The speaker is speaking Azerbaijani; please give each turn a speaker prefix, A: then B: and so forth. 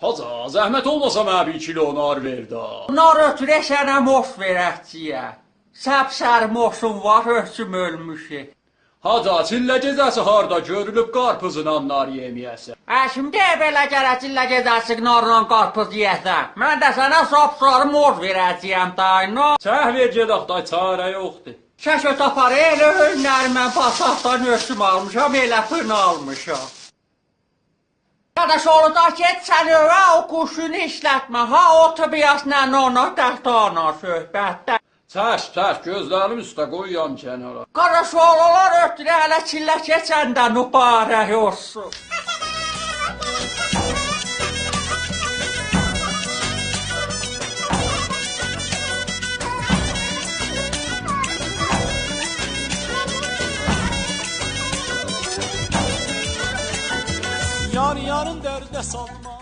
A: Haca, zəhmət olmasa mənə bir kilo nar ver da.
B: Nar ötürə sənə moş verəkciyə. Səbsər moşun var, ölçüm ölmüşü.
A: Haca, çillə gecəsi harda görülüb qarpızla nar yeməyəsən.
B: Ə, şimdi belə gələcəklə gedəcək narla qarpız yeyəsən. Mən də sənə sap-sarı moş verəcəyəm dayno.
A: Çəh ver gedək da çarə yoxdur.
B: Şəşə tapar elə önlər mən pasaqdan ölçüm almışam, elə fın almışam. Qardaş da get sən övə o quşunu işlətmə. Ha o təbiyyəsinə ona dəhtana söhbətdə.
A: Çəş, çəş, gözlərim üstə qoyuram kənara.
B: Qardaş oğlular ötürə hələ çillə keçəndə mübarək olsun.
C: Yar yarın dərdə salma